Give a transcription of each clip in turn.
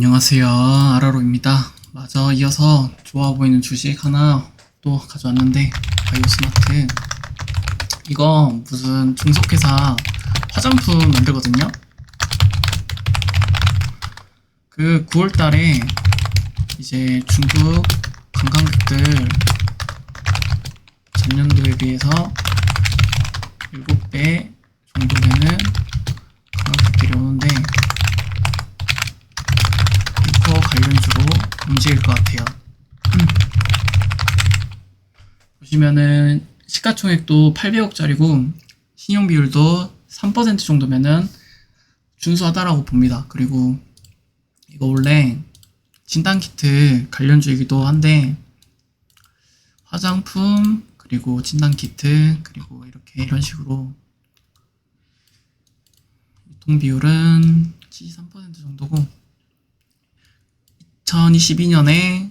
안녕하세요. 아라로입니다. 맞아. 이어서 좋아 보이는 주식 하나 또 가져왔는데, 바이오스마트. 이거 무슨 중소회사 화장품 만들거든요? 그 9월 달에 이제 중국 관광객들 전년도에 비해서 7배 정도 되는 관광객들이 오는데, 이거 관련주로 움직일 것 같아요. 음. 보시면은 시가총액도 800억짜리고 신용 비율도 3% 정도면은 준수하다라고 봅니다. 그리고 이거 원래 진단 키트 관련주이기도 한데 화장품 그리고 진단 키트 그리고 이렇게 이런 식으로 유통 비율은 73% 정도고 2022년에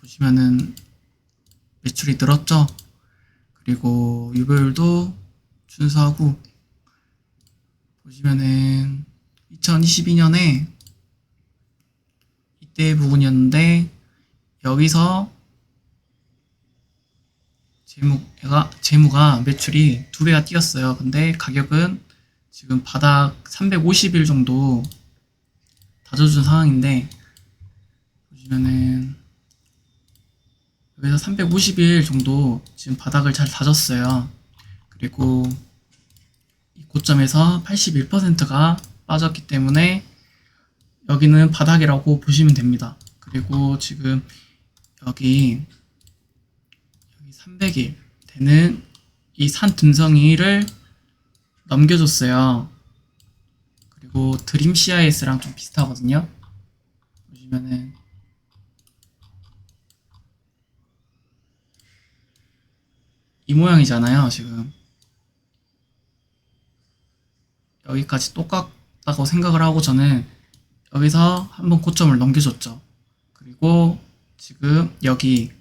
보시면은 매출이 늘었죠. 그리고 유보율도 준수하고 보시면은 2022년에 이때 부분이었는데 여기서 재무가 재무가 매출이 두 배가 뛰었어요. 근데 가격은 지금 바닥 350일 정도 다져준 상황인데 보시면은 여기서 350일 정도 지금 바닥을 잘 다졌어요. 그리고 이 고점에서 81%가 빠졌기 때문에 여기는 바닥이라고 보시면 됩니다. 그리고 지금 여기 여기 300일 되는 이산 듬성이를 넘겨줬어요. 그리고 드림 CIS랑 좀 비슷하거든요. 보시면은 이 모양이잖아요, 지금. 여기까지 똑같다고 생각을 하고 저는 여기서 한번 고점을 넘겨줬죠. 그리고 지금 여기,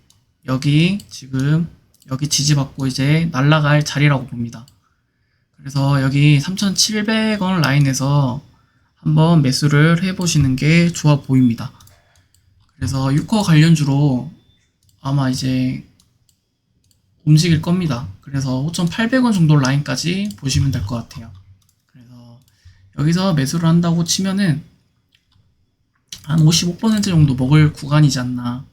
여기, 지금 여기 지지받고 이제 날아갈 자리라고 봅니다. 그래서 여기 3,700원 라인에서 한번 매수를 해보시는 게 좋아 보입니다. 그래서 6호 관련주로 아마 이제 움직일 겁니다. 그래서 5,800원 정도 라인까지 보시면 될 것 같아요. 그래서 여기서 매수를 한다고 치면은 한 55% 정도 먹을 구간이지 않나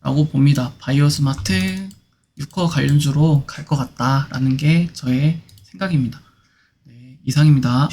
라고 봅니다. 바이오 스마트 6호 관련주로 갈 것 같다라는 게 저의 생각입니다. 네, 이상입니다.